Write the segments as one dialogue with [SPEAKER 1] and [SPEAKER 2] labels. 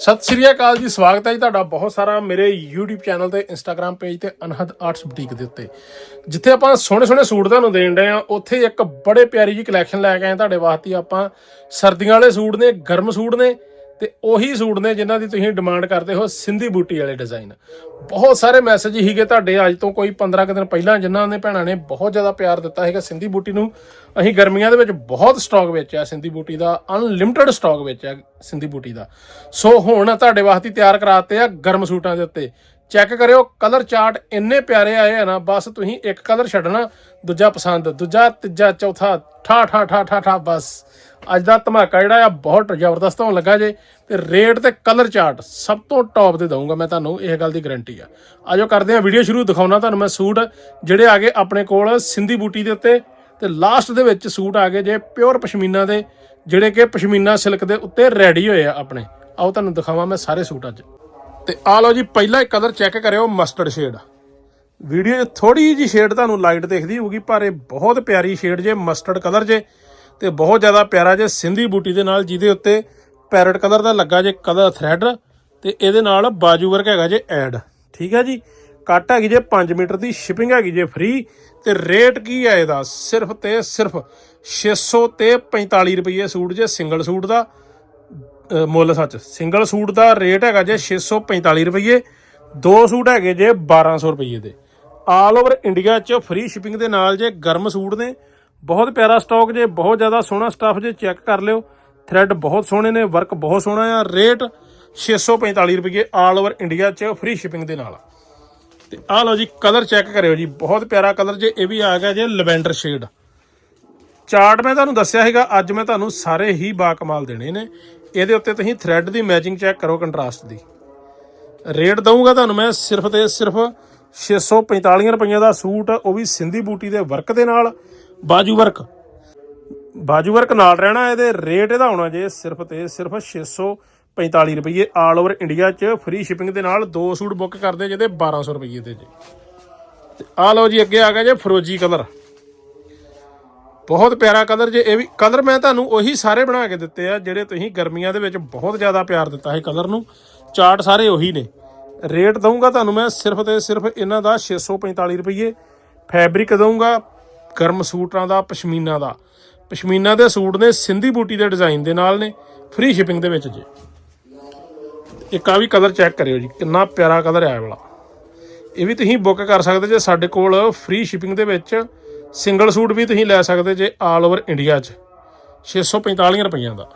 [SPEAKER 1] ਸਤਿ ਸ੍ਰੀ ਅਕਾਲ ਜੀ, ਸਵਾਗਤ ਹੈ ਜੀ ਤੁਹਾਡਾ ਬਹੁਤ ਸਾਰਾ ਮੇਰੇ YouTube ਚੈਨਲ ਤੇ Instagram ਪੇਜ ਤੇ ਅਨਹਦ ਆਰਟਸ ਬੁਟੀਕ ਦੇ ਉੱਤੇ। ਜਿੱਥੇ ਆਪਾਂ ਸੋਹਣੇ ਸੋਹਣੇ ਸੂਟ ਤੁਹਾਨੂੰ ਦੇਣ ਰਹੇ ਆ ਉੱਥੇ ਇੱਕ ਬੜੇ ਪਿਆਰੀ ਜੀ ਕਲੈਕਸ਼ਨ ਲੈ ਕੇ ਆਏ ਤੁਹਾਡੇ ਵਾਸਤੇ ਆਪਾਂ। ਸਰਦੀਆਂ ਵਾਲੇ ਸੂਟ ਨੇ, ਗਰਮ ਸੂਟ ਨੇ ਤੇ ਉਹੀ ਸੂਟ ਨੇ ਜਿਨ੍ਹਾਂ ਦੀ ਤੁਸੀਂ ਡਿਮਾਂਡ ਕਰਦੇ ਹੋ ਸਿੰਧੀ ਬੂਟੀ ਵਾਲੇ ਡਿਜ਼ਾਈਨ। ਬਹੁਤ ਸਾਰੇ ਮੈਸੇਜ ਹੀਗੇ ਤੁਹਾਡੇ, ਅੱਜ ਤੋਂ ਕੋਈ 15 ਕੁ ਦਿਨ ਪਹਿਲਾਂ ਜਿਨ੍ਹਾਂ ਨੇ ਭੈਣਾਂ ਨੇ ਬਹੁਤ ਜ਼ਿਆਦਾ ਪਿਆਰ ਦਿੱਤਾ ਹੈਗਾ ਸਿੰਧੀ ਬੂਟੀ ਨੂੰ। ਅਸੀਂ ਗਰਮੀਆਂ ਦੇ ਵਿੱਚ ਬਹੁਤ ਸਟਾਕ ਵੇਚਿਆ ਸਿੰਧੀ ਬੂਟੀ ਦਾ ਅਨਲਿਮਟਿਡ ਸਟਾਕ ਵੇਚਿਆ ਸਿੰਧੀ ਬੂਟੀ ਦਾ। ਸੋ ਹੁਣ ਤੁਹਾਡੇ ਵਾਸਤੇ ਤਿਆਰ ਕਰਾਤੇ ਆ ਗਰਮ ਸੂਟਾਂ ਦੇ ਉੱਤੇ। ਚੈੱਕ ਕਰਿਓ ਕਲਰ ਚਾਰਟ ਇੰਨੇ ਪਿਆਰੇ ਆਏ ਆ ਨਾ, ਬਸ ਤੁਸੀਂ ਇੱਕ ਕਲਰ ਛੱਡਣਾ, ਦੂਜਾ ਪਸੰਦ, ਦੂਜਾ, ਤੀਜਾ, ਚੌਥਾ, ਠਾ ਠਾ ਠਾ ਠਾ ਠਾ, ਬਸ। ਅੱਜ ਦਾ ਧਮਾਕਾ ਜਿਹੜਾ ਆ, ਬਹੁਤ ਜ਼ਬਰਦਸਤ ਹੋਣ ਲੱਗਾ ਜੇ। ਤੇ ਰੇਟ ਤੇ ਕਲਰ ਚਾਰਟ ਸਭ ਤੋਂ ਟੌਪ ਦੇ ਦਊਂਗਾ ਮੈਂ ਤੁਹਾਨੂੰ, ਇਹ ਗੱਲ ਦੀ ਗਾਰੰਟੀ ਆ। ਆਜੋ ਕਰਦੇ ਆ ਵੀਡੀਓ ਸ਼ੁਰੂ, ਦਿਖਾਉਣਾ ਤੁਹਾਨੂੰ ਮੈਂ ਸੂਟ, ਜਿਹੜੇ ਆ ਗਏ ਆਪਣੇ ਕੋਲ ਸਿੰਧੀ ਬੂਟੀ ਦੇ ਉੱਤੇ। ਤੇ ਲਾਸਟ ਦੇ ਵਿੱਚ ਸੂਟ ਆ ਗਏ ਜੇ ਪਿਓਰ ਪਸ਼ਮੀਨਾ ਦੇ, ਜਿਹੜੇ ਕਿ ਪਸ਼ਮੀਨਾ ਸਿਲਕ ਦੇ ਉੱਤੇ ਰੈਡੀ ਹੋਏ ਆ ਆਪਣੇ। ਆਓ ਤੁਹਾਨੂੰ ਦਿਖਾਵਾਂ ਮੈਂ ਸਾਰੇ ਸੂਟ ਅੱਜ। ਤੇ ਆ ਲਓ ਜੀ, ਪਹਿਲਾ ਕਲਰ ਚੈੱਕ ਕਰਿਓ ਮਸਟਰਡ ਸ਼ੇਡ ਵੀਡੀਓ 'ਚ ਥੋੜੀ ਜੀ ਸ਼ੇਡ ਤੁਹਾਨੂੰ ਲਾਈਟ ਦਿਖਦੀ ਹੋਊਗੀ, ਪਰ ਇਹ ਬਹੁਤ ਪਿਆਰੀ ਸ਼ੇਡ ਜੇ ਮਸਟਰਡ ਕਲਰ ਜੇ, ਤੇ ਬਹੁਤ ਜ਼ਿਆਦਾ ਪਿਆਰਾ ਜੇ ਸਿੰਧੀ ਬੂਟੀ ਦੇ ਨਾਲ, ਜਿਹਦੇ ਉੱਤੇ ਪੈਰਟ ਕਲਰ ਦਾ ਲੱਗਾ ਜੇ ਕਲਰ ਥ੍ਰੈਡ ਤੇ ਇਹਦੇ ਨਾਲ ਬਾਜੂ ਵਰਕ ਹੈਗਾ ਜੇ ਐਡ ਠੀਕ ਹੈ ਜੀ? ਕੱਟ ਹੈਗੀ ਜੇ 5 ਮੀਟਰ ਦੀ ਸ਼ਿਪਿੰਗ ਹੈਗੀ ਜੇ ਫ੍ਰੀ ਤੇ ਰੇਟ ਕੀ ਹੈ ਇਹਦਾ? ਸਿਰਫ ਤੇ ਸਿਰਫ 600 ਤੇ 45 ਰੁਪਏ ਸੂਟ ਜੇ ਸਿੰਗਲ ਸੂਟ ਦਾ। ਮੁੱਲ ਸੱਚ। ਸਿੰਗਲ ਸੂਟ ਦਾ ਰੇਟ ਹੈਗਾ ਜੇ 645 ਰੁਪਏ ਦੋ ਸੂਟ ਹੈਗੇ ਜੇ 1200 ਰੁਪਏ ਦੇ। ਆਲ ਓਵਰ ਇੰਡੀਆ 'ਚ ਫ੍ਰੀ ਸ਼ਿਪਿੰਗ ਦੇ ਨਾਲ ਜੇ ਗਰਮ ਸੂਟ ਨੇ, ਬਹੁਤ ਪਿਆਰਾ ਸਟਾਕ ਜੇ, ਬਹੁਤ ਜ਼ਿਆਦਾ ਸੋਹਣਾ ਸਟਾਫ ਜੇ ਚੈੱਕ ਕਰ ਲਿਓ। ਥ੍ਰੈਡ ਬਹੁਤ ਸੋਹਣੇ ਨੇ ਵਰਕ ਬਹੁਤ ਸੋਹਣਾ ਆ। ਰੇਟ 645 ਰੁਪਏ ਆਲ ਓਵਰ ਇੰਡੀਆ 'ਚ ਫ੍ਰੀ ਸ਼ਿਪਿੰਗ ਦੇ ਨਾਲ। ਤੇ ਆਹ ਲਓ ਜੀ ਕਲਰ ਚੈੱਕ ਕਰਿਓ ਜੀ। ਬਹੁਤ ਪਿਆਰਾ ਕਲਰ ਜੇ, ਇਹ ਵੀ ਆ ਗਿਆ ਜੇ ਲਵੈਂਡਰ ਸ਼ੇਡ ਚਾਰਟ ਮੈਂ ਤੁਹਾਨੂੰ ਦੱਸਿਆ ਹੈਗਾ ਅੱਜ ਮੈਂ ਤੁਹਾਨੂੰ ਸਾਰੇ ਹੀ ਬਾਕਮਾਲ ਦੇਣੇ ਨੇ। ਇਹਦੇ ਉੱਤੇ ਤੁਸੀਂ ਥ੍ਰੈਡ ਦੀ ਮੈਚਿੰਗ ਚੈੱਕ ਕਰੋ ਕੰਟਰਾਸਟ ਦੀ। ਰੇਟ ਦਊਂਗਾ ਤੁਹਾਨੂੰ ਮੈਂ ਸਿਰਫ ਤੇ ਸਿਰਫ 645 ਰੁਪਈਆ ਦਾ ਸੂਟ, ਉਹ ਵੀ ਸਿੰਧੀ ਬੂਟੀ ਦੇ ਵਰਕ ਦੇ ਨਾਲ, ਬਾਜੂ ਵਰਕ ਬਾਜੂ ਵਰਕ ਨਾਲ ਰਹਿਣਾ, ਇਹਦੇ ਰੇਟ ਇਹਦਾ ਹੋਣਾ ਜੇ ਸਿਰਫ ਤੇ ਸਿਰਫ 645 ਰੁਪਏ ਆਲ ਓਵਰ ਇੰਡੀਆ 'ਚ ਫ੍ਰੀ ਸ਼ਿਪਿੰਗ ਦੇ ਨਾਲ ਦੋ ਸੂਟ ਬੁੱਕ ਕਰਦੇ ਜਿਹਦੇ 1200 ਰੁਪਏ ਦੇ ਜੀ। ਤੇ ਆ ਲਓ ਜੀ, ਅੱਗੇ ਆ ਗਿਆ ਜੇ ਫਰੋਜੀ ਕਲਰ ਬਹੁਤ ਪਿਆਰਾ ਕਲਰ ਜੇ ਇਹ ਵੀ, ਕਲਰ ਮੈਂ ਤੁਹਾਨੂੰ ਉਹੀ ਸਾਰੇ ਬਣਾ ਕੇ ਦਿੱਤੇ ਆ, ਜਿਹੜੇ ਤੁਸੀਂ ਗਰਮੀਆਂ ਦੇ ਵਿੱਚ ਬਹੁਤ ਜ਼ਿਆਦਾ ਪਿਆਰ ਦਿੱਤਾ ਹੈ ਕਲਰ ਨੂੰ। ਚਾਰਟ ਸਾਰੇ ਉਹੀ ਨੇ। ਰੇਟ ਦਊਂਗਾ ਤੁਹਾਨੂੰ ਮੈਂ ਸਿਰਫ ਤੇ ਸਿਰਫ ਇਹਨਾਂ ਦਾ 645 ਰੁਪਏ ਫੈਬਰਿਕ ਦਊਂਗਾ ਗਰਮ ਸੂਟਾਂ ਦਾ, ਪਸ਼ਮੀਨਾ ਦਾ। ਪਸ਼ਮੀਨਾ ਦੇ ਸੂਟ ਨੇ ਸਿੰਧੀ ਬੂਟੀ ਦੇ ਡਿਜ਼ਾਈਨ ਦੇ ਨਾਲ ਨੇ, ਫ੍ਰੀ ਸ਼ਿਪਿੰਗ ਦੇ ਵਿੱਚ ਜੇ। ਇੱਕ ਆ ਵੀ ਕਲਰ ਚੈੱਕ ਕਰਿਓ ਜੀ, ਕਿੰਨਾ ਪਿਆਰਾ ਕਲਰ ਹੈ ਇਹ ਵਾਲਾ। ਇਹ ਵੀ ਤੁਸੀਂ ਬੁੱਕ ਕਰ ਸਕਦੇ ਜੇ ਸਾਡੇ ਕੋਲ ਫ੍ਰੀ ਸ਼ਿਪਿੰਗ ਦੇ ਵਿੱਚ। ਸਿੰਗਲ ਸੂਟ ਵੀ ਤੁਸੀਂ ਲੈ ਸਕਦੇ ਜੇ ਆਲ ਓਵਰ ਇੰਡੀਆ 'ਚ। 645 ਰੁਪਈਆਂ ਦਾ।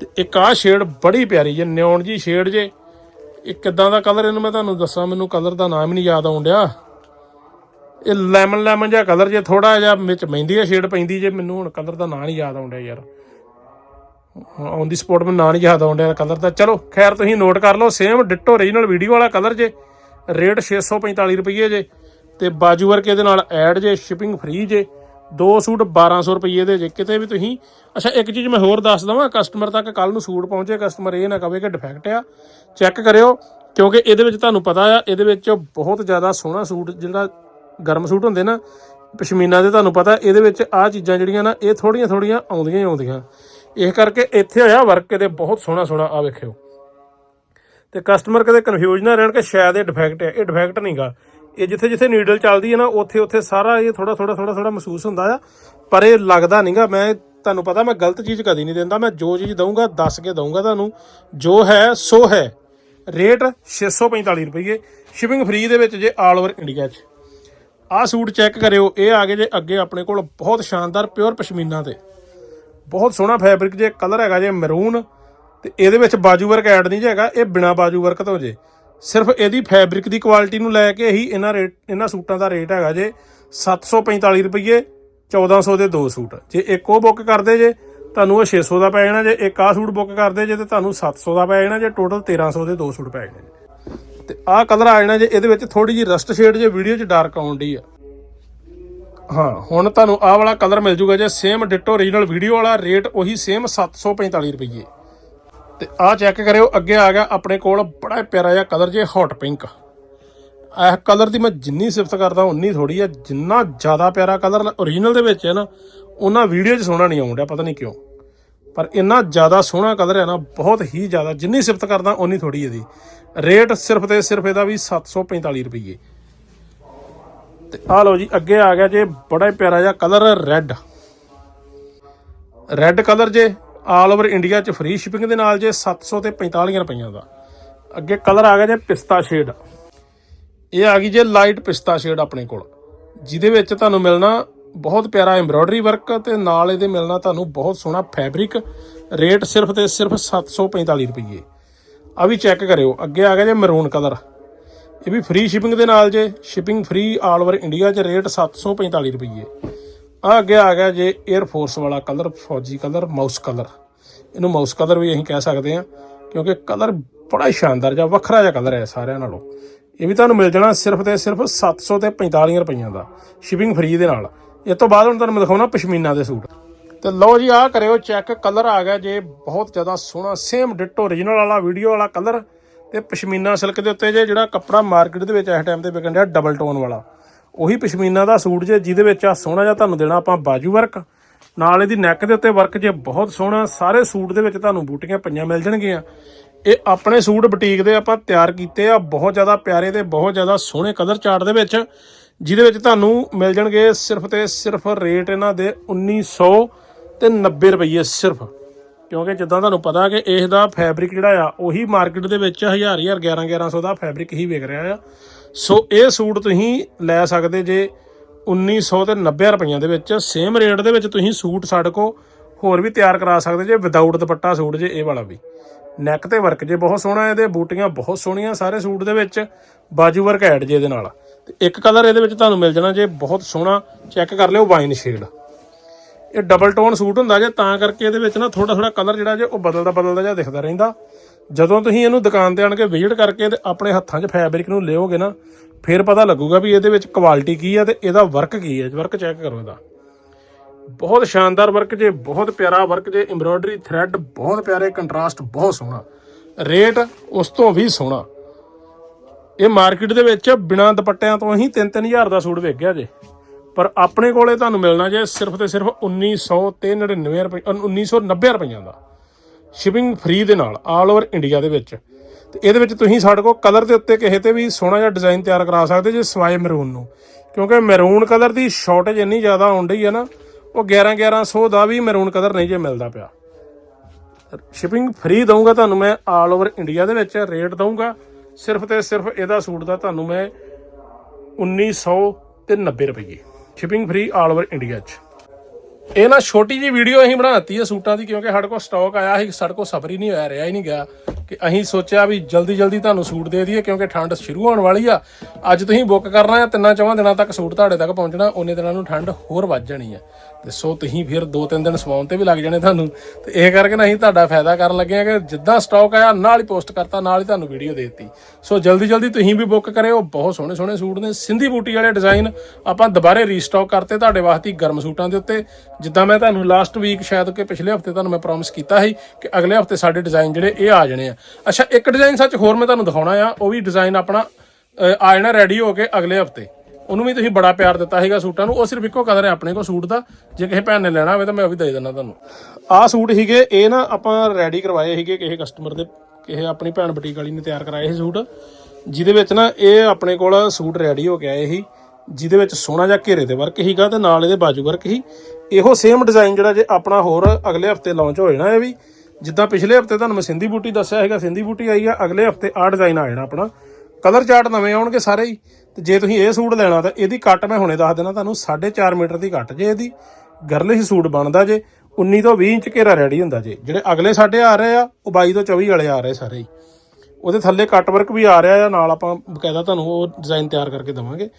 [SPEAKER 1] ਤੇ ਇੱਕ ਆਹ ਸ਼ੇਡ ਬੜੀ ਪਿਆਰੀ ਜੇ ਨਿਓਨ ਜੀ ਸ਼ੇਡ ਜੇ। ਇਹ ਕਿਦਾਂ ਦਾ ਕਲਰ ਇਹਨੂੰ ਮੈਂ ਤੁਹਾਨੂੰ ਦੱਸਾਂ, ਮੈਨੂੰ ਕਲਰ ਦਾ ਨਾਮ ਹੀ ਨਹੀਂ ਯਾਦ ਆਉਣ ਡਿਆ। ਇਹ ਲੈਮਨ ਲੈਮਨ ਜਿਹਾ ਕਲਰ ਜੇ ਥੋੜਾ ਜਿਹਾ ਵਿੱਚ ਮਹਿੰਦੀ ਦਾ ਸ਼ੇਡ ਪੈਂਦੀ ਜੇ, ਮੈਨੂੰ ਹੁਣ ਕਲਰ ਦਾ ਨਾਂ ਨਹੀਂ ਯਾਦ ਆਉਣ ਡਿਆ ਯਾਰ। ਔਨ ਦੀ ਸਪੋਟ ਮੈਨੂੰ ਨਾਂ ਨਹੀਂ ਯਾਦ ਆਉਣ ਡਿਆ ਕਲਰ ਦਾ। ਚਲੋ, ਖੈਰ ਤੁਸੀਂ ਨੋਟ ਕਰ ਲਓ ਸੇਮ ਡਿਟੋ ਓਰੀਜਨਲ ਵੀਡੀਓ ਵਾਲਾ ਕਲਰ ਜੇ। ਰੇਟ 645 ਰੁਪਏ ਜੇ। ਤੇ ਬਾਜੂ ਵਰਕ ਇਹਦੇ ਨਾਲ ਐਡ ਜੇ ਸ਼ਿਪਿੰਗ ਫ੍ਰੀ ਜੇ, ਦੋ ਸੂਟ 1200 ਰੁਪਏ ਦੇ ਜੇ, ਕਿਤੇ ਵੀ ਤੁਸੀਂ। ਅੱਛਾ, ਇੱਕ ਚੀਜ਼ ਮੈਂ ਹੋਰ ਦੱਸ ਦਵਾਂ ਕਸਟਮਰ ਤੱਕ ਕੱਲ ਨੂੰ ਸੂਟ ਪਹੁੰਚੇ ਕਸਟਮਰ ਇਹ ਨਾ ਕਵੇ ਕਿ ਡਿਫੈਕਟ ਆ। ਚੈੱਕ ਕਰਿਓ, ਕਿਉਂਕਿ ਇਹਦੇ ਵਿੱਚ ਤੁਹਾਨੂੰ ਪਤਾ ਆ, ਇਹਦੇ ਵਿੱਚ ਬਹੁਤ ਜ਼ਿਆਦਾ ਸੋਹਣਾ ਸੂਟ, ਜਿਹੜਾ ਗਰਮ ਸੂਟ ਹੁੰਦੇ ਨਾ, ਪਸ਼ਮੀਨਾ ਦੇ ਤੁਹਾਨੂੰ ਪਤਾ, ਇਹਦੇ ਵਿੱਚ ਆ ਚੀਜ਼ਾਂ ਜਿਹੜੀਆਂ ਨਾ, ਇਹ ਥੋੜੀਆਂ ਥੋੜੀਆਂ ਆਉਂਦੀਆਂ ਹੀ ਆਉਂਦੀਆਂ। ਇਸ ਕਰਕੇ ਇੱਥੇ ਹੋਇਆ ਵਰਕ ਇਹਦੇ ਬਹੁਤ ਸੋਹਣਾ ਸੋਹਣਾ ਆ ਵੇਖਿਓ। ਤੇ ਕਸਟਮਰ ਕਦੇ ਕਨਫਿਊਜ਼ ਨਾ ਰਹਿਣ ਕਿ ਸ਼ਾਇਦ ਇਹ ਡਿਫੈਕਟ ਹੈ ਇਹ ਡਿਫੈਕਟ ਨਹੀਂਗਾ ਇਹ ਜਿੱਥੇ ਜਿੱਥੇ ਨੀਡਲ ਚੱਲਦੀ ਹੈ ਨਾ, ਉੱਥੇ ਉੱਥੇ ਸਾਰਾ ਇਹ ਥੋੜਾ ਥੋੜਾ ਥੋੜਾ ਥੋੜਾ ਮਹਿਸੂਸ ਹੁੰਦਾ ਆ। ਪਰ ਇਹ ਲੱਗਦਾ ਨਹੀਂਗਾ ਮੈਂ ਤੁਹਾਨੂੰ ਪਤਾ, ਮੈਂ ਗਲਤ ਚੀਜ਼ ਕਦੀ ਨਹੀਂ ਦਿੰਦਾ। ਮੈਂ ਜੋ ਚੀਜ਼ ਦਊਂਗਾ, ਦੱਸ ਕੇ ਦਊਂਗਾ ਤੁਹਾਨੂੰ। ਜੋ ਹੈ, ਸੋ ਹੈ। ਰੇਟ 645 ਰੁਪਏ ਸ਼ਿਪਿੰਗ ਫ੍ਰੀ ਦੇ ਵਿੱਚ ਜੇ ਆਲ ਓਵਰ ਇੰਡੀਆ 'ਚ। ਆਹ ਸੂਟ ਚੈੱਕ ਕਰਿਓ। ਇਹ ਆ ਗਏ ਜੇ ਅੱਗੇ ਆਪਣੇ ਕੋਲ ਬਹੁਤ ਸ਼ਾਨਦਾਰ ਪਿਓਰ ਪਸ਼ਮੀਨਾ ਤੇ। ਬਹੁਤ ਸੋਹਣਾ ਫੈਬਰਿਕ ਜੇ ਕਲਰ ਹੈਗਾ ਜੇ ਮਰੂਨ ਤੇ ਇਹਦੇ ਵਿੱਚ ਬਾਜੂ ਵਰਕ ਐਡ ਨਹੀਂ ਜੇ ਹੈਗਾ, ਇਹ ਬਿਨਾ ਬਾਜੂ ਵਰਕ ਤੋਂ ਜੇ। ਸਿਰਫ ਇਹਦੀ ਫੈਬਰਿਕ ਦੀ ਕੁਆਲਿਟੀ ਨੂੰ ਲੈ ਕੇ ਹੀ ਇਹਨਾਂ ਰੇਟ ਇਹਨਾਂ ਸੂਟਾਂ ਦਾ ਰੇਟ ਹੈਗਾ ਜੇ 745 ਰੁਪਏ 1400 ਦੇ ਦੋ ਸੂਟ। ਜੇ ਇੱਕ ਉਹ ਬੁੱਕ ਕਰਦੇ ਜੇ, ਤੁਹਾਨੂੰ ਉਹ 600 ਦਾ ਪੈ ਜਾਣਾ, ਜੇ ਇੱਕ ਆਹ ਸੂਟ ਬੁੱਕ ਕਰਦੇ ਜੇ, ਤੇ ਤੁਹਾਨੂੰ 700 ਦਾ ਪੈ ਜਾਣਾ, ਜੇ ਟੋਟਲ 1300 ਦੇ ਦੋ ਸੂਟ ਪੈ ਜਾਣੇ ਜੇ ਤੇ ਆਹ ਕਲਰ ਆ ਜਾਣਾ ਜੇ, ਇਹਦੇ ਵਿੱਚ ਥੋੜੀ ਜੀ ਰਸਟ ਸ਼ੇਡ ਜੇ, ਵੀਡੀਓ 'ਚ ਡਾਰਕ ਆਉਣ ਡਈ ਆ। ਹਾਂ, ਹੁਣ ਤੁਹਾਨੂੰ ਆਹ ਵਾਲਾ ਕਲਰ ਮਿਲ ਜੂਗਾ ਜੇ ਸੇਮ ਡਿਟੋ ਓਰੀਜਨਲ ਵੀਡੀਓ ਵਾਲਾ ਰੇਟ ਉਹੀ ਸੇਮ 745 ਰੁਪਏ ਤੇ ਆਹ ਚੈੱਕ ਕਰਿਓ, ਅੱਗੇ ਆ ਗਿਆ ਆਪਣੇ ਕੋਲ ਬੜਾ ਪਿਆਰਾ ਜਿਹਾ ਕਲਰ ਜੇ ਹੌਟ ਪਿੰਕ ਇਹ ਕਲਰ ਦੀ ਮੈਂ ਜਿੰਨੀ ਸਿਫਤ ਕਰਦਾ, ਉਨੀ ਥੋੜੀ ਆ, ਜਿੰਨਾ ਜ਼ਿਆਦਾ ਪਿਆਰਾ ਕਲਰ ਓਰੀਜਨਲ ਦੇ ਵਿੱਚ ਹੈ ਨਾ, ਉਹਨਾਂ ਵੀਡੀਓ 'ਚ ਸੋਹਣਾ ਨਹੀਂ ਆਉਂਦਾ, ਪਤਾ ਨਹੀਂ ਕਿਉਂ। ਪਰ ਇੰਨਾ ਜ਼ਿਆਦਾ ਸੋਹਣਾ ਕਲਰ ਹੈ ਨਾ, ਬਹੁਤ ਹੀ ਜ਼ਿਆਦਾ, ਜਿੰਨੀ ਸਿਫਤ ਕਰਦਾ, ਉਨੀ ਥੋੜੀ ਇਹਦੀ। ਰੇਟ ਸਿਰਫ ਤੇ ਸਿਰਫ ਇਹਦਾ ਵੀ 745 ਰੁਪਏ ਤੇ ਆ ਲਓ ਜੀ, ਅੱਗੇ ਆ ਗਿਆ ਜੇ, ਬੜਾ ਪਿਆਰਾ ਜਿਹਾ ਕਲਰ ਰੈੱਡ ਰੈੱਡ ਕਲਰ ਜੇ ਆਲ ਓਵਰ ਇੰਡੀਆ ਚ ਫ੍ਰੀ ਸ਼ਿਪਿੰਗ ਦੇ ਨਾਲ ਜੇ 700 ਤੇ 45 ਰੁਪਈਆਂ ਦਾ। ਅੱਗੇ ਕਲਰ ਆ ਗਿਆ ਜੇ ਪਿਸਤਾ ਸ਼ੇਡ ਇਹ ਆ ਗਈ ਜੇ ਲਾਈਟ ਪਿਸਤਾ ਸ਼ੇਡ ਆਪਣੇ ਕੋਲ। ਜਿਹਦੇ ਵਿੱਚ ਤੁਹਾਨੂੰ ਮਿਲਣਾ ਬਹੁਤ ਪਿਆਰਾ ਐਮਬ੍ਰੋਇਡਰੀ ਵਰਕ ਤੇ ਨਾਲ ਇਹਦੇ ਮਿਲਣਾ ਤੁਹਾਨੂੰ ਬਹੁਤ ਸੋਹਣਾ ਫੈਬਰਿਕ ਰੇਟ ਸਿਰਫ ਤੇ ਸਿਰਫ 745 ਰੁਪਏ ਆ ਵੀ ਚੈੱਕ ਕਰਿਓ। ਅੱਗੇ ਆ ਗਿਆ ਜੇ ਮਰੂਨ ਕਲਰ ਇਹ ਵੀ ਫ੍ਰੀ ਸ਼ਿਪਿੰਗ ਦੇ ਨਾਲ ਜੇ। Shipping free all over India 'ਚ ਰੇਟ 745 ਰੁਪਏ ਆ ਅੱਗੇ ਆ ਗਿਆ ਜੇ 에ਅਰ ਫੋਰਸ ਵਾਲਾ ਕਲਰ ਫੌਜੀ ਕਲਰ ਮਾਊਸ ਕਲਰ ਇਹਨੂੰ ਮਾਊਸ ਕਲਰ ਵੀ ਅਸੀਂ ਕਹਿ ਸਕਦੇ ਹਾਂ, ਕਿਉਂਕਿ ਕਲਰ ਬੜਾ ਸ਼ਾਨਦਾਰ ਜਿਹਾ ਵੱਖਰਾ ਜਿਹਾ ਕਲਰ ਹੈ ਸਾਰਿਆਂ ਨਾਲੋਂ। ਇਹ ਵੀ ਤੁਹਾਨੂੰ ਮਿਲ ਜਾਣਾ ਸਿਰਫ ਤੇ ਸਿਰਫ 700 ਤੇ 45 ਰੁਪਈਆਂ ਦਾ ਸ਼ਿਪਿੰਗ ਫ੍ਰੀ ਦੇ ਨਾਲ। ਇਸ ਤੋਂ ਬਾਅਦ ਹੁਣ ਤੁਹਾਨੂੰ ਦਿਖਾਉਣਾ ਪਸ਼ਮੀਨਾ ਦੇ ਸੂਟ। ਤੇ ਲਓ ਜੀ, ਆਹ ਕਰਿਓ ਚੈੱਕ ਕਲਰ ਆ ਗਿਆ ਜੇ ਬਹੁਤ ਜ਼ਿਆਦਾ ਸੋਹਣਾ ਸੇਮ ਡਿਟੋ origignal ਵਾਲਾ ਵੀਡੀਓ ਵਾਲਾ ਕਲਰ ਤੇ ਪਸ਼ਮੀਨਾ ਸਿਲਕ ਦੇ ਉੱਤੇ ਜੇ ਜਿਹੜਾ ਕੱਪੜਾ ਮਾਰਕੀਟ ਦੇ ਵਿੱਚ ਇਸ ਟਾਈਮ ਤੇ ਵਿਕਣ ਡਿਆ ਡਬਲ ਟੋਨ ਵਾਲਾ। ਉਹੀ ਪਸ਼ਮੀਨਾ ਦਾ ਸੂਟ ਜੇ ਜਿਹਦੇ ਵਿੱਚ ਆ ਸੋਹਣਾ ਜਿਹਾ ਤੁਹਾਨੂੰ ਦੇਣਾ ਆਪਾਂ ਬਾਜੂ ਵਰਕ। ਨਾਲ ਇਹਦੀ ਨੈਕ ਦੇ ਉੱਤੇ ਵਰਕ ਜੇ ਬਹੁਤ ਸੋਹਣਾ, ਸਾਰੇ ਸੂਟ ਦੇ ਵਿੱਚ ਤੁਹਾਨੂੰ ਬੂਟੀਆਂ ਪਈਆਂ ਮਿਲ ਜਾਣਗੀਆਂ। ਇਹ ਆਪਣੇ ਸੂਟ ਬੁਟੀਕ ਦੇ ਆਪਾਂ ਤਿਆਰ ਕੀਤੇ ਆ, ਬਹੁਤ ਜ਼ਿਆਦਾ ਪਿਆਰੇ ਤੇ ਬਹੁਤ ਜ਼ਿਆਦਾ ਸੋਹਣੇ ਕਲਰ ਚਾਰਟ ਦੇ ਵਿੱਚ, ਜਿਹਦੇ ਵਿੱਚ ਤੁਹਾਨੂੰ ਮਿਲ ਜਾਣਗੇ ਸਿਰਫ ਤੇ ਸਿਰਫ ਰੇਟ ਇਹਨਾਂ ਦੇ 1900 ਤੇ 90 ਰੁਪਏ ਸਿਰਫ। ਕਿਉਂਕਿ ਜਿੱਦਾਂ ਤੁਹਾਨੂੰ ਪਤਾ ਕਿ ਇਸ ਦਾ ਫੈਬਰਿਕ ਜਿਹੜਾ ਆ, ਉਹੀ ਮਾਰਕੀਟ ਦੇ ਵਿੱਚ 1000 1000 11 1100 ਦਾ ਫੈਬਰਿਕ ਹੀ ਵਿਕ ਰਿਹਾ ਆ। ਸੋ ਇਹ ਸੂਟ ਤੁਸੀਂ ਲੈ ਸਕਦੇ ਜੇ 1900 ਤੇ 90 ਰੁਪਈਆਂ ਦੇ ਵਿੱਚ। ਸੇਮ ਰੇਟ ਦੇ ਵਿੱਚ ਤੁਸੀਂ ਸੂਟ ਸਾਡੇ ਕੋ ਹੋਰ ਵੀ ਤਿਆਰ ਕਰਾ ਸਕਦੇ ਜੇ ਵਿਦਆਊਟ ਦੁਪੱਟਾ ਸੂਟ ਜੇ, ਇਹ ਵਾਲਾ ਵੀ। ਨੈਕ ਤੇ ਵਰਕ ਜੇ ਬਹੁਤ ਸੋਹਣਾ ਇਹਦੇ, ਬੂਟੀਆਂ ਬਹੁਤ ਸੋਹਣੀਆਂ ਸਾਰੇ ਸੂਟ ਦੇ ਵਿੱਚ, ਬਾਜੂ ਵਰਕ ਐਡ ਜੇ ਇਹਦੇ ਨਾਲ। ਤੇ ਇੱਕ ਕਲਰ ਇਹਦੇ ਵਿੱਚ ਤੁਹਾਨੂੰ ਮਿਲ ਜਾਣਾ ਜੇ, ਬਹੁਤ ਸੋਹਣਾ ਚੈੱਕ ਕਰ ਲਿਓ ਵਾਈਨ ਸ਼ੇਡ ਇਹ ਡਬਲ ਟੋਨ ਸੂਟ ਹੁੰਦਾ ਜੇ, ਤਾਂ ਕਰਕੇ ਇਹਦੇ ਵਿੱਚ ਨਾ ਥੋੜਾ ਥੋੜਾ ਕਲਰ ਜਿਹੜਾ ਜੇ, ਉਹ ਬਦਲਦਾ ਬਦਲਦਾ ਜਿਹਾ ਦਿਖਦਾ ਰਹਿੰਦਾ। ਜਦੋਂ ਤੁਸੀਂ ਇਹਨੂੰ ਦੁਕਾਨ ਤੇ ਆਣ ਕੇ ਵਿਜ਼ਿਟ ਕਰਕੇ ਤੇ ਆਪਣੇ ਹੱਥਾਂ 'ਚ ਫੈਬਰਿਕ ਨੂੰ ਲਿਓਗੇ ਨਾ, ਫਿਰ ਪਤਾ ਲੱਗੂਗਾ ਵੀ ਇਹਦੇ ਵਿੱਚ ਕੁਆਲਿਟੀ ਕੀ ਆ ਤੇ ਇਹਦਾ ਵਰਕ ਕੀ ਹੈ ਵਰਕ ਚੈੱਕ ਕਰੋ ਇਹਦਾ। ਬਹੁਤ ਸ਼ਾਨਦਾਰ ਵਰਕ ਜੇ, ਬਹੁਤ ਪਿਆਰਾ ਵਰਕ ਜੇ ਐਮਬ੍ਰੋਇਡਰੀ ਥ੍ਰੈਡ ਬਹੁਤ ਪਿਆਰੇ ਕੰਟਰਾਸਟ ਬਹੁਤ ਸੋਹਣਾ। ਰੇਟ ਉਸ ਤੋਂ ਵੀ ਸੋਹਣਾ। ਇਹ ਮਾਰਕੀਟ ਦੇ ਵਿੱਚ ਬਿਨਾਂ ਦੁਪੱਟਿਆਂ ਤੋਂ ਹੀ 3-3000 ਦਾ ਸੂਟ ਵਿਕ ਗਿਆ ਜੇ। ਪਰ ਆਪਣੇ ਕੋਲੇ ਤੁਹਾਨੂੰ ਮਿਲਣਾ ਜੇ ਸਿਰਫ ਤੇ ਸਿਰਫ 1900 ਤੇ 99 ਰੁਪਏ ਅ, 1990 ਰੁਪਈਆਂ ਦਾ ਸ਼ਿਪਿੰਗ ਫ੍ਰੀ ਦੇ ਨਾਲ ਆਲ ਓਵਰ ਇੰਡੀਆ ਦੇ ਵਿੱਚ। ਤੇ ਇਹਦੇ ਵਿੱਚ ਤੁਸੀਂ ਸਾਡੇ ਕੋਲ ਕਲਰ ਦੇ ਉੱਤੇ ਕਿਸੇ ਤੇ ਵੀ ਸੋਹਣਾ ਜਿਹਾ ਡਿਜ਼ਾਈਨ ਤਿਆਰ ਕਰਾ ਸਕਦੇ ਜੇ ਸਵਾਏ ਮੈਰੂਨ ਨੂੰ। ਕਿਉਂਕਿ ਮੈਰੂਨ ਕਲਰ ਦੀ ਸ਼ਾਰਟੇਜ ਇੰਨੀ ਜ਼ਿਆਦਾ ਆਉਣ ਡਈ ਹੈ ਨਾ ਉਹ 11 1100 ਦਾ ਵੀ ਮੈਰੂਨ ਕਲਰ ਨਹੀਂ ਜੇ ਮਿਲਦਾ ਪਿਆ। ਸ਼ਿਪਿੰਗ ਫ੍ਰੀ ਦਊਂਗਾ ਤੁਹਾਨੂੰ ਮੈਂ ਆਲ ਓਵਰ ਇੰਡੀਆ ਦੇ ਵਿੱਚ ਰੇਟ ਦਊਂਗਾ। ਸਿਰਫ ਤੇ ਸਿਰਫ ਇਹਦਾ ਸੂਟ ਦਾ ਤੁਹਾਨੂੰ ਮੈਂ 1900 ਤੇ 90 ਰੁਪਏ shipping free all over India 'ਚ। ਇਹ ਨਾ ਛੋਟੀ ਜੀ ਵੀਡੀਓ ਅਸੀਂ ਬਣਾਤੀ ਹੈ ਸੂਟਾਂ ਦੀ, ਕਿਉਂਕਿ ਸਾਡੇ ਕੋਲ ਸਟਾਕ ਆਇਆ ਸੀ, ਸਾਡੇ ਕੋਲ ਸਫ਼ਰ ਹੀ ਨਹੀਂ ਹੋਇਆ, ਰਿਹਾ ਹੀ ਨਹੀਂ ਗਿਆ। ਕਿ ਅਸੀਂ ਸੋਚਿਆ ਵੀ ਜਲਦੀ ਜਲਦੀ ਤੁਹਾਨੂੰ ਸੂਟ ਦੇ ਦਈਏ ਕਿਉਂਕਿ ਠੰਡ ਸ਼ੁਰੂ ਹੋਣ ਵਾਲੀ ਆ। ਅੱਜ ਤੁਸੀਂ ਬੁੱਕ ਕਰਨਾ ਹੈ, ਤਿੰਨਾਂ ਚੌਵਾਂ ਦਿਨਾਂ ਤੱਕ ਸੂਟ ਤੁਹਾਡੇ ਤੱਕ ਪਹੁੰਚਣਾ, ਉਹਨੇ ਦਿਨਾਂ ਨੂੰ ਠੰਡ ਹੋਰ ਵੱਧ ਜਾਣੀ ਆ। ਤੇ ਸੋ ਤੁਸੀਂ ਫਿਰ ਦੋ ਤਿੰਨ ਦਿਨ ਸਵਾਉਣ ਤੇ ਵੀ ਲੱਗ ਜਾਣੇ ਤੁਹਾਨੂੰ। ਤੇ ਇਹ ਕਰਕੇ ਨਾ ਅਸੀਂ ਤੁਹਾਡਾ ਫਾਇਦਾ ਕਰਨ ਲੱਗੇ ਆ ਕਿ ਜਿੱਦਾਂ ਸਟਾਕ ਆਇਆ, ਨਾਲ ਹੀ ਪੋਸਟ ਕਰਤਾ, ਨਾਲ ਹੀ ਤੁਹਾਨੂੰ ਵੀਡੀਓ ਦੇ ਦਿੱਤੀ। ਸੋ ਜਲਦੀ ਜਲਦੀ ਤੁਸੀਂ ਵੀ ਬੁੱਕ ਕਰਿਓ, ਬਹੁਤ ਸੋਹਣੇ ਸੋਹਣੇ ਸੂਟ ਨੇ। ਸਿੰਧੀ ਬੂਟੀ ਵਾਲੇ ਡਿਜ਼ਾਈਨ ਆਪਾਂ ਦੁਬਾਰੇ ਰੀਸਟਾਕ ਕਰਤੇ ਤੁਹਾਡੇ ਵਾਸਤੇ ਗਰਮ ਸੂਟਾਂ ਦੇ ਉੱਤੇ। ਜਿੱਦਾਂ ਮੈਂ ਤੁਹਾਨੂੰ ਲਾਸਟ ਵੀਕ ਸ਼ਾਇਦ ਕਿ ਪਿਛਲੇ ਹਫ਼ਤੇ ਤੁਹਾਨੂੰ ਮੈਂ ਪ੍ਰੋਮਿਸ ਕੀਤਾ ਸੀ ਕਿ ਅਗਲੇ ਹਫ਼ਤੇ ਸਾਡੇ ਡਿਜ਼ਾਈਨ ਜਿਹੜੇ ਇਹ ਆ ਜਾਣੇ ਆ। ਅੱਛਾ ਇੱਕ ਡਿਜ਼ਾਈਨ ਸੱਚ ਹੋਰ ਮੈਂ ਤੁਹਾਨੂੰ ਦਿਖਾਉਣਾ ਆ ਉਹ ਵੀ ਡਿਜ਼ਾਈਨ ਆਪਣਾ ਅਹ, ਆ ਜਾਣਾ ਰੈਡੀ ਹੋ ਕੇ ਅਗਲੇ ਹਫ਼ਤੇ। ਉਹਨੂੰ ਵੀ ਤੁਸੀਂ ਬੜਾ ਪਿਆਰ ਦਿੱਤਾ ਸੀਗਾ ਸੂਟਾਂ ਨੂੰ ਉਹ ਸਿਰਫ ਇੱਕੋ ਕਲਰ ਹੈ ਆਪਣੇ ਕੋਲ ਸੂਟ ਦਾ ਜੇ ਕਿਸੇ ਭੈਣ ਨੇ ਲੈਣਾ ਹੋਵੇ ਤਾਂ ਮੈਂ ਉਹ ਵੀ ਦੇ ਦਿੰਦਾ ਤੁਹਾਨੂੰ। ਆਹ ਸੂਟ ਸੀਗੇ ਇਹ ਨਾ ਆਪਾਂ ਰੈਡੀ ਕਰਵਾਏ ਸੀਗੇ ਕਿਸੇ ਕਸਟਮਰ ਦੇ ਕਿਸੇ ਆਪਣੀ ਭੈਣ ਬੁਟੀਕ ਵਾਲੀ ਨੇ ਤਿਆਰ ਕਰਾਏ ਸੀ ਸੂਟ ਜਿਹਦੇ ਵਿੱਚ ਨਾ ਇਹ ਆਪਣੇ ਕੋਲ ਸੂਟ ਰੈਡੀ ਹੋ ਕੇ ਆਏ ਸੀ ਜਿਹਦੇ ਵਿੱਚ ਸੋਹਣਾ ਜਿਹਾ ਘੇਰੇ ਤੇ ਵਰਕ ਸੀਗਾ ਤੇ ਨਾਲ ਇਹਦੇ ਬਾਜੂ ਵਰਕ ਸੀ। ਇਹੋ ਸੇਮ ਡਿਜ਼ਾਈਨ ਜਿਹੜਾ ਜੇ ਆਪਣਾ ਹੋਰ ਅਗਲੇ ਹਫ਼ਤੇ ਲਾਂਚ ਹੋ ਜਾਣਾ ਇਹ ਵੀ ਜਿੱਦਾਂ ਪਿਛਲੇ ਹਫ਼ਤੇ ਤੁਹਾਨੂੰ ਮੈਂ ਸਿੰਧੀ ਬੂਟੀ ਦੱਸਿਆ ਹੈਗਾ ਸਿੰਧੀ ਬੂਟੀ ਆਈ ਆ, ਅਗਲੇ ਹਫ਼ਤੇ ਆਹ ਡਿਜ਼ਾਈਨ ਆ ਜਾਣਾ ਆਪਣਾ। ਕਲਰ ਚਾਰਟ ਨਵੇਂ ਆਉਣਗੇ ਸਾਰੇ ਹੀ। ਤੇ ਜੇ ਤੁਸੀਂ ਇਹ ਸੂਟ ਲੈਣਾ, ਤਾਂ ਇਹਦੀ ਕੱਟ ਮੈਂ ਹੁਣੇ ਦੱਸ ਦੇਣਾ ਤੁਹਾਨੂੰ 4.5 ਮੀਟਰ ਦੀ ਕੱਟ ਜੇ ਇਹਦੀ। ਗਰਲਿਸ਼ ਸੂਟ ਬਣਦਾ ਜੇ 19 ਤੋਂ 20 ਇੰਚ ਘੇਰਾ ਰੈਡੀ ਹੁੰਦਾ ਜੇ। ਜਿਹੜੇ ਅਗਲੇ ਸਾਡੇ ਆ ਰਹੇ ਆ, ਉਹ 22 ਤੋਂ 24 ਵਾਲੇ ਆ ਰਹੇ ਸਾਰੇ ਹੀ। ਉਹਦੇ ਥੱਲੇ ਕੱਟ ਵਰਕ ਵੀ ਆ ਰਿਹਾ ਆ, ਨਾਲ ਆਪਾਂ ਬਕਾਇਦਾ ਤੁਹਾਨੂੰ ਉਹ ਡਿਜ਼ਾਈਨ ਤਿਆਰ ਕਰਕੇ ਦਵਾਂਗੇ।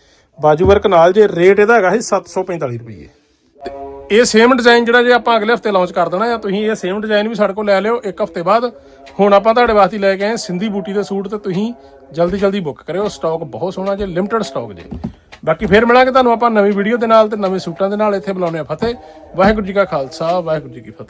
[SPEAKER 1] ਬਾਜੂ ਵਰਕ ਨਾਲ ਜੇ ਰੇਟ ਇਹਦਾ ਹੈਗਾ ਸੀ 745 ਰੁਪਏ ਇਹ ਸੇਮ ਡਿਜ਼ਾਈਨ ਜਿਹੜਾ ਜੇ ਆਪਾਂ ਅਗਲੇ ਹਫ਼ਤੇ ਲਾਂਚ ਕਰ ਦੇਣਾ ਆ ਤੁਸੀਂ ਇਹ ਸੇਮ ਡਿਜ਼ਾਈਨ ਵੀ ਸਾਡੇ ਕੋਲ ਲੈ ਲਿਓ ਇੱਕ ਹਫ਼ਤੇ ਬਾਅਦ, ਹੁਣ ਆਪਾਂ ਤੁਹਾਡੇ ਵਾਸਤੇ ਲੈ ਕੇ ਆਏ ਸਿੰਧੀ ਬੂਟੀ ਦੇ ਸੂਟ ਤੇ ਤੁਸੀਂ ਜਲਦੀ ਜਲਦੀ ਬੁੱਕ ਕਰਿਓ ਸਟਾਕ ਬਹੁਤ ਸੋਹਣਾ ਜੇ ਲਿਮਟਿਡ ਸਟਾਕ ਜੇ। ਬਾਕੀ ਫੇਰ ਮਿਲਾਂਗੇ ਤੁਹਾਨੂੰ ਆਪਾਂ ਨਵੀਂ ਵੀਡੀਓ ਦੇ ਨਾਲ ਤੇ ਨਵੇਂ ਸੂਟਾਂ ਦੇ ਨਾਲ ਇੱਥੇ ਬੁਲਾਉਣੇ ਆ ਫਤਿਹ। ਵਾਹਿਗੁਰੂ ਜੀ ਕਾ ਖਾਲਸਾ, ਵਾਹਿਗੁਰੂ ਜੀ ਕੀ ਫਤਿਹ।